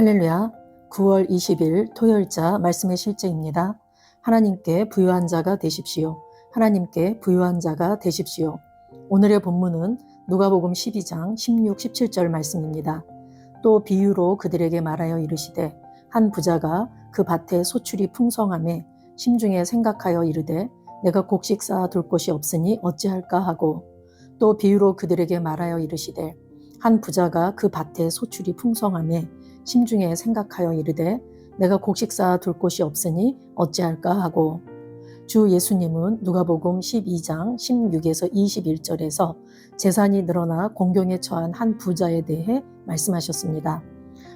할렐루야. 9월 20일 토요일자 말씀의 실제입니다. 하나님께 부유한 자가 되십시오. 하나님께 부유한 자가 되십시오. 오늘의 본문은 누가복음 12장 16, 17절 말씀입니다. 또 비유로 그들에게 말하여 이르시되 한 부자가 그 밭에 소출이 풍성함에 심중에 생각하여 이르되 내가 곡식 쌓아 둘 곳이 없으니 어찌할까 하고 또 비유로 그들에게 말하여 이르시되 한 부자가 그 밭에 소출이 풍성함에 심중에 생각하여 이르되 내가 곡식 쌓아 둘 곳이 없으니 어찌할까 하고 주 예수님은 누가복음 12장 16에서 21절에서 재산이 늘어나 공경에 처한 한 부자에 대해 말씀하셨습니다.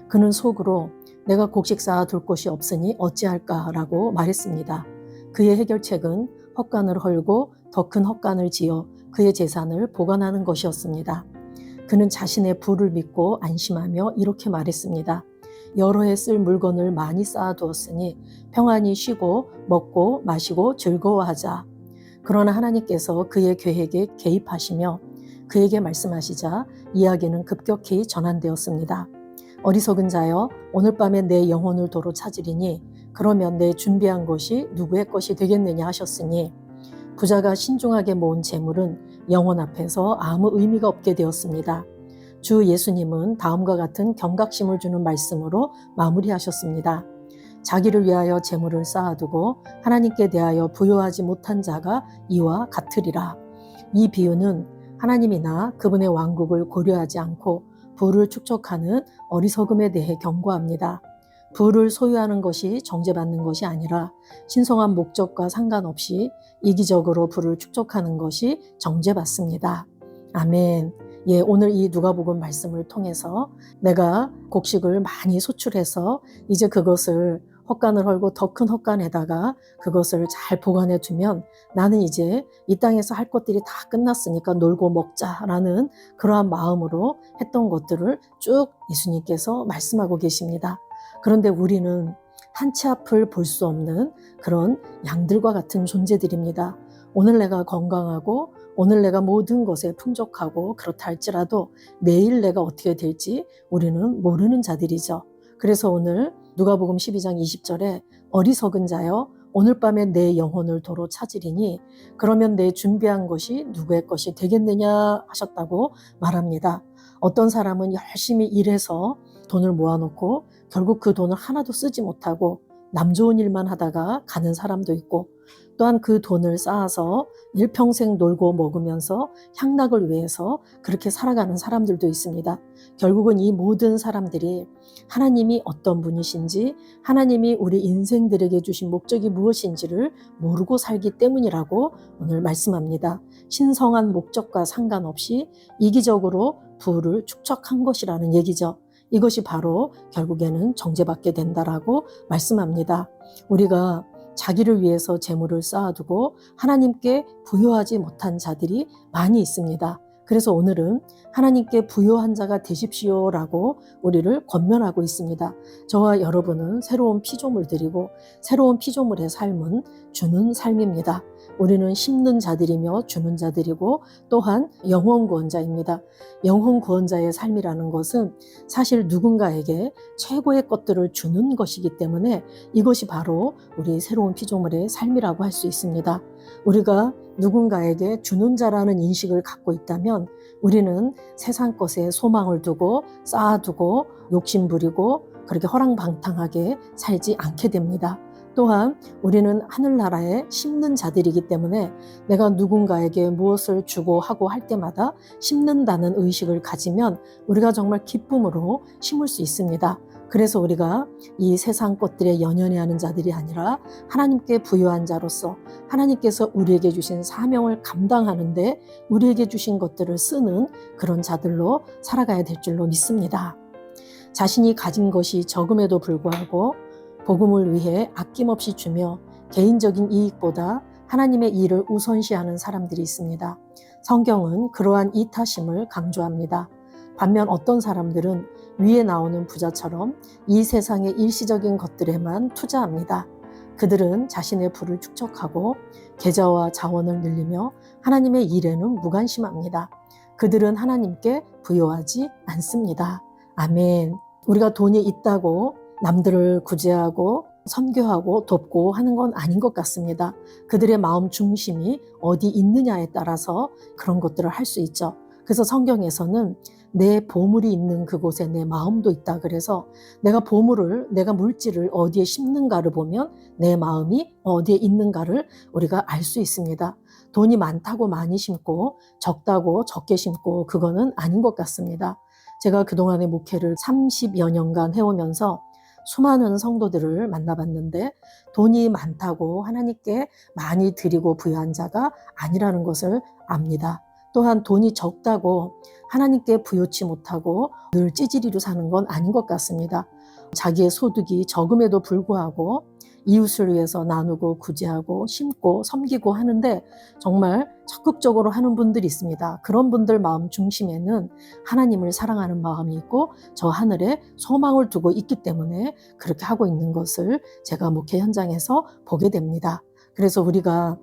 그는 속으로 내가 곡식 쌓아 둘 곳이 없으니 어찌할까라고 말했습니다. 그의 해결책은 헛간을 헐고 더 큰 헛간을 지어 그의 재산을 보관하는 것이었습니다. 그는 자신의 부를 믿고 안심하며 이렇게 말했습니다. 여러 해 쓸 물건을 많이 쌓아두었으니 평안히 쉬고 먹고 마시고 즐거워하자. 그러나 하나님께서 그의 계획에 개입하시며 그에게 말씀하시자 이야기는 급격히 전환되었습니다. 어리석은 자여 오늘 밤에 내 영혼을 도로 찾으리니 그러면 내 준비한 것이 누구의 것이 되겠느냐 하셨으니 부자가 신중하게 모은 재물은 영혼 앞에서 아무 의미가 없게 되었습니다. 주 예수님은 다음과 같은 경각심을 주는 말씀으로 마무리하셨습니다. 자기를 위하여 재물을 쌓아두고 하나님께 대하여 부여하지 못한 자가 이와 같으리라. 이 비유는 하나님이나 그분의 왕국을 고려하지 않고 부를 축적하는 어리석음에 대해 경고합니다. 부를 소유하는 것이 정죄받는 것이 아니라 신성한 목적과 상관없이 이기적으로 부를 축적하는 것이 정죄받습니다. 아멘. 예, 오늘 이 누가복음 말씀을 통해서 내가 곡식을 많이 소출해서 이제 그것을 헛간을 헐고 더 큰 헛간에다가 그것을 잘 보관해 두면 나는 이제 이 땅에서 할 것들이 다 끝났으니까 놀고 먹자라는 그러한 마음으로 했던 것들을 쭉 예수님께서 말씀하고 계십니다. 그런데 우리는 한치 앞을 볼 수 없는 그런 양들과 같은 존재들입니다. 오늘 내가 건강하고 오늘 내가 모든 것에 풍족하고 그렇다 할지라도 내일 내가 어떻게 될지 우리는 모르는 자들이죠. 그래서 오늘 누가복음 12장 20절에 어리석은 자여 오늘 밤에 내 영혼을 도로 찾으리니 그러면 내 준비한 것이 누구의 것이 되겠느냐 하셨다고 말합니다. 어떤 사람은 열심히 일해서 돈을 모아놓고 결국 그 돈을 하나도 쓰지 못하고 남 좋은 일만 하다가 가는 사람도 있고 또한 그 돈을 쌓아서 일평생 놀고 먹으면서 향락을 위해서 그렇게 살아가는 사람들도 있습니다. 결국은 이 모든 사람들이 하나님이 어떤 분이신지 하나님이 우리 인생들에게 주신 목적이 무엇인지를 모르고 살기 때문이라고 오늘 말씀합니다. 신성한 목적과 상관없이 이기적으로 부를 축적한 것이라는 얘기죠. 이것이 바로 결국에는 정죄받게 된다라고 말씀합니다. 우리가 자기를 위해서 재물을 쌓아두고 하나님께 부여하지 못한 자들이 많이 있습니다. 그래서 오늘은 하나님께 부여한 자가 되십시오 라고 우리를 권면하고 있습니다. 저와 여러분은 새로운 피조물들이고 새로운 피조물의 삶은 주는 삶입니다. 우리는 심는 자들이며 주는 자들이고 또한 영혼 구원자입니다. 영혼 구원자의 삶이라는 것은 사실 누군가에게 최고의 것들을 주는 것이기 때문에 이것이 바로 우리 새로운 피조물의 삶이라고 할 수 있습니다. 우리가 누군가에게 주는 자라는 인식을 갖고 있다면 우리는 세상 것에 소망을 두고 쌓아두고 욕심 부리고 그렇게 허랑방탕하게 살지 않게 됩니다. 또한 우리는 하늘나라에 심는 자들이기 때문에 내가 누군가에게 무엇을 주고 하고 할 때마다 심는다는 의식을 가지면 우리가 정말 기쁨으로 심을 수 있습니다. 그래서 우리가 이 세상 것들에 연연해 하는 자들이 아니라 하나님께 부여한 자로서 하나님께서 우리에게 주신 사명을 감당하는데 우리에게 주신 것들을 쓰는 그런 자들로 살아가야 될 줄로 믿습니다. 자신이 가진 것이 적음에도 불구하고 복음을 위해 아낌없이 주며 개인적인 이익보다 하나님의 일을 우선시하는 사람들이 있습니다. 성경은 그러한 이타심을 강조합니다. 반면 어떤 사람들은 위에 나오는 부자처럼 이 세상의 일시적인 것들에만 투자합니다. 그들은 자신의 부를 축적하고 계좌와 자원을 늘리며 하나님의 일에는 무관심합니다. 그들은 하나님께 부여하지 않습니다. 아멘. 우리가 돈이 있다고 남들을 구제하고 선교하고 돕고 하는 건 아닌 것 같습니다. 그들의 마음 중심이 어디 있느냐에 따라서 그런 것들을 할 수 있죠. 그래서 성경에서는 내 보물이 있는 그곳에 내 마음도 있다. 그래서 내가 보물을, 내가 물질을 어디에 심는가를 보면 내 마음이 어디에 있는가를 우리가 알 수 있습니다. 돈이 많다고 많이 심고 적다고 적게 심고 그거는 아닌 것 같습니다. 제가 그동안의 목회를 30여 년간 해오면서 수많은 성도들을 만나봤는데 돈이 많다고 하나님께 많이 드리고 부여한 자가 아니라는 것을 압니다. 또한 돈이 적다고 하나님께 부여치 못하고 늘 찌질이로 사는 건 아닌 것 같습니다. 자기의 소득이 적음에도 불구하고 이웃을 위해서 나누고 구제하고 심고 섬기고 하는데 정말 적극적으로 하는 분들이 있습니다. 그런 분들 마음 중심에는 하나님을 사랑하는 마음이 있고 저 하늘에 소망을 두고 있기 때문에 그렇게 하고 있는 것을 제가 목회 현장에서 보게 됩니다. 그래서 우리가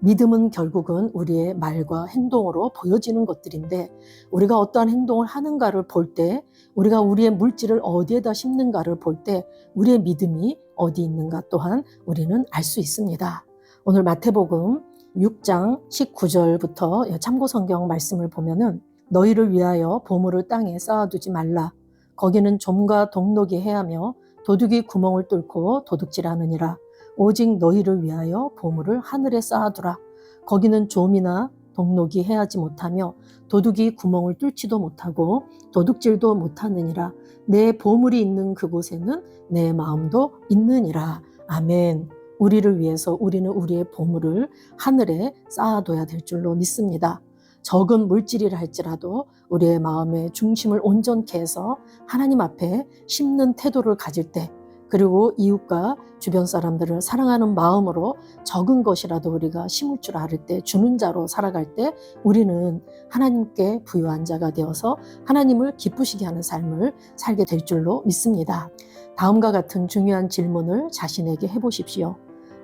믿음은 결국은 우리의 말과 행동으로 보여지는 것들인데 우리가 어떠한 행동을 하는가를 볼 때 우리가 우리의 물질을 어디에다 심는가를 볼 때 우리의 믿음이 어디 있는가 또한 우리는 알 수 있습니다. 오늘 마태복음 6장 19절부터 참고 성경 말씀을 보면은 너희를 위하여 보물을 땅에 쌓아두지 말라. 거기는 좀과 동록이 해하며 도둑이 구멍을 뚫고 도둑질하느니라. 오직 너희를 위하여 보물을 하늘에 쌓아두라. 거기는 좀이나 동록이 해하지 못하며 도둑이 구멍을 뚫지도 못하고 도둑질도 못하느니라. 내 보물이 있는 그곳에는 내 마음도 있느니라. 아멘. 우리를 위해서 우리는 우리의 보물을 하늘에 쌓아둬야 될 줄로 믿습니다. 적은 물질이라 할지라도 우리의 마음의 중심을 온전케 해서 하나님 앞에 심는 태도를 가질 때 그리고 이웃과 주변 사람들을 사랑하는 마음으로 적은 것이라도 우리가 심을 줄 알을 때 주는 자로 살아갈 때 우리는 하나님께 부유한 자가 되어서 하나님을 기쁘시게 하는 삶을 살게 될 줄로 믿습니다. 다음과 같은 중요한 질문을 자신에게 해보십시오.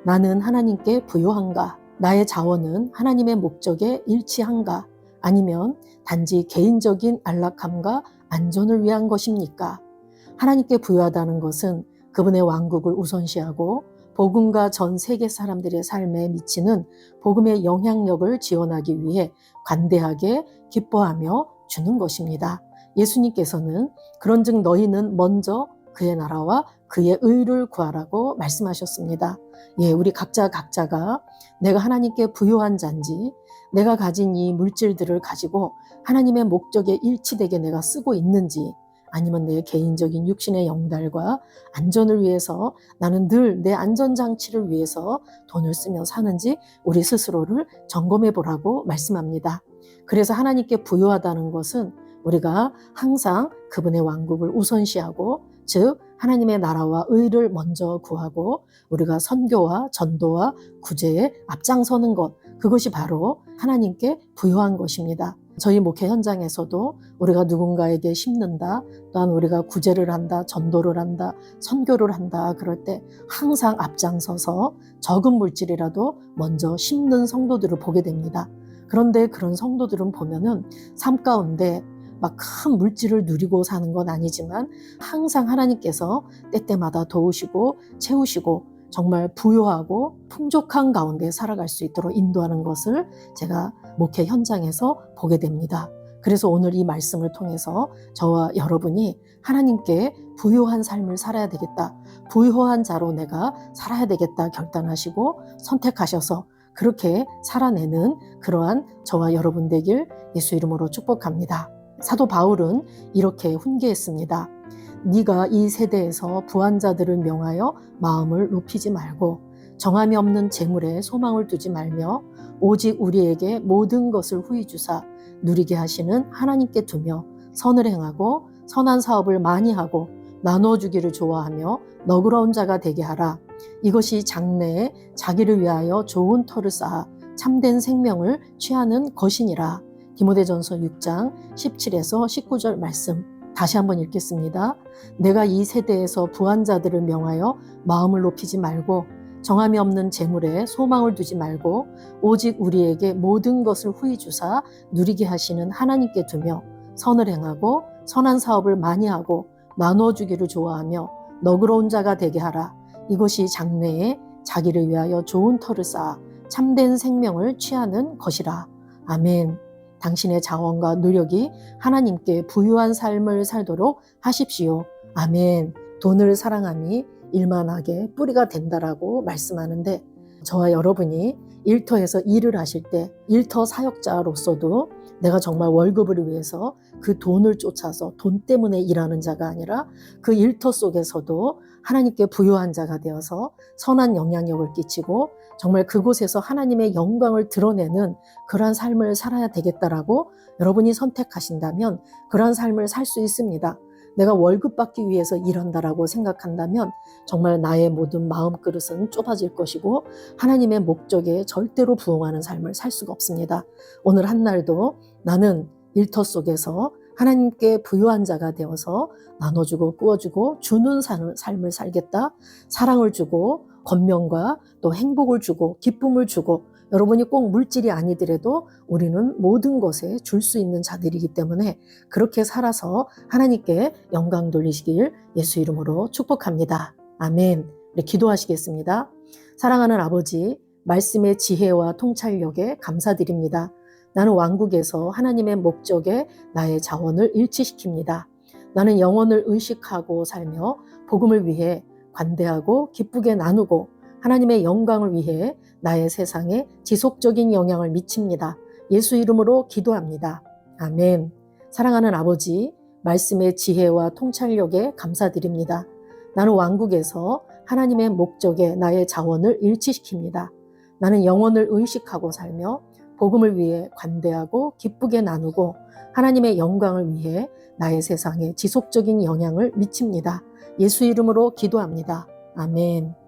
나는 하나님께 부유한가? 나의 자원은 하나님의 목적에 일치한가? 아니면 단지 개인적인 안락함과 안전을 위한 것입니까? 하나님께 부유하다는 것은 그분의 왕국을 우선시하고 복음과 전 세계 사람들의 삶에 미치는 복음의 영향력을 지원하기 위해 관대하게 기뻐하며 주는 것입니다. 예수님께서는 그런즉 너희는 먼저 그의 나라와 그의 의를 구하라고 말씀하셨습니다. 예, 우리 각자 각자가 내가 하나님께 부요한 잔지 내가 가진 이 물질들을 가지고 하나님의 목적에 일치되게 내가 쓰고 있는지 아니면 내 개인적인 육신의 영달과 안전을 위해서 나는 늘 내 안전장치를 위해서 돈을 쓰며 사는지 우리 스스로를 점검해 보라고 말씀합니다. 그래서 하나님께 부여하다는 것은 우리가 항상 그분의 왕국을 우선시하고 즉 하나님의 나라와 의를 먼저 구하고 우리가 선교와 전도와 구제에 앞장서는 것 그것이 바로 하나님께 부여한 것입니다. 저희 목회 현장에서도 우리가 누군가에게 심는다, 또한 우리가 구제를 한다, 전도를 한다, 선교를 한다, 그럴 때 항상 앞장서서 적은 물질이라도 먼저 심는 성도들을 보게 됩니다. 그런데 그런 성도들은 보면은 삶 가운데 막 큰 물질을 누리고 사는 건 아니지만 항상 하나님께서 때때마다 도우시고 채우시고 정말 부유하고 풍족한 가운데 살아갈 수 있도록 인도하는 것을 제가 목회 현장에서 보게 됩니다. 그래서 오늘 이 말씀을 통해서 저와 여러분이 하나님께 부유한 삶을 살아야 되겠다. 부유한 자로 내가 살아야 되겠다 결단하시고 선택하셔서 그렇게 살아내는 그러한 저와 여러분 되길 예수 이름으로 축복합니다. 사도 바울은 이렇게 훈계했습니다. 네가 이 세대에서 부한자들을 명하여 마음을 높이지 말고 정함이 없는 재물에 소망을 두지 말며 오직 우리에게 모든 것을 후히 주사 누리게 하시는 하나님께 두며 선을 행하고 선한 사업을 많이 하고 나누어 주기를 좋아하며 너그러운 자가 되게 하라. 이것이 장래에 자기를 위하여 좋은 터를 쌓아 참된 생명을 취하는 것이니라. 디모데전서 6장 17에서 19절 말씀 다시 한번 읽겠습니다. 내가 이 세대에서 부한 자들을 명하여 마음을 높이지 말고 정함이 없는 재물에 소망을 두지 말고 오직 우리에게 모든 것을 후히 주사 누리게 하시는 하나님께 두며 선을 행하고 선한 사업을 많이 하고 나눠주기를 좋아하며 너그러운 자가 되게 하라. 이것이 장래에 자기를 위하여 좋은 터를 쌓아 참된 생명을 취하는 것이라. 아멘. 당신의 자원과 노력이 하나님께 부유한 삶을 살도록 하십시오. 아멘. 돈을 사랑함이 일만하게 뿌리가 된다라고 말씀하는데 저와 여러분이 일터에서 일을 하실 때 일터 사역자로서도 내가 정말 월급을 위해서 그 돈을 쫓아서 돈 때문에 일하는 자가 아니라 그 일터 속에서도 하나님께 부유한 자가 되어서 선한 영향력을 끼치고 정말 그곳에서 하나님의 영광을 드러내는 그러한 삶을 살아야 되겠다라고 여러분이 선택하신다면 그러한 삶을 살 수 있습니다. 내가 월급 받기 위해서 일한다라고 생각한다면 정말 나의 모든 마음 그릇은 좁아질 것이고 하나님의 목적에 절대로 부응하는 삶을 살 수가 없습니다. 오늘 한 날도 나는 일터 속에서 하나님께 부유한 자가 되어서 나눠주고 꾸어주고 주는 삶을, 살겠다. 사랑을 주고 권명과 또 행복을 주고 기쁨을 주고 여러분이 꼭 물질이 아니더라도 우리는 모든 것에 줄 수 있는 자들이기 때문에 그렇게 살아서 하나님께 영광 돌리시길 예수 이름으로 축복합니다. 아멘. 우리 기도하시겠습니다. 사랑하는 아버지, 말씀의 지혜와 통찰력에 감사드립니다. 나는 왕국에서 하나님의 목적에 나의 자원을 일치시킵니다. 나는 영혼을 의식하고 살며 복음을 위해 관대하고 기쁘게 나누고 하나님의 영광을 위해 나의 세상에 지속적인 영향을 미칩니다. 예수 이름으로 기도합니다. 아멘. 사랑하는 아버지, 말씀의 지혜와 통찰력에 감사드립니다. 나는 왕국에서 하나님의 목적에 나의 자원을 일치시킵니다. 나는 영혼을 의식하고 살며 복음을 위해 관대하고 기쁘게 나누고 하나님의 영광을 위해 나의 세상에 지속적인 영향을 미칩니다. 예수 이름으로 기도합니다. 아멘.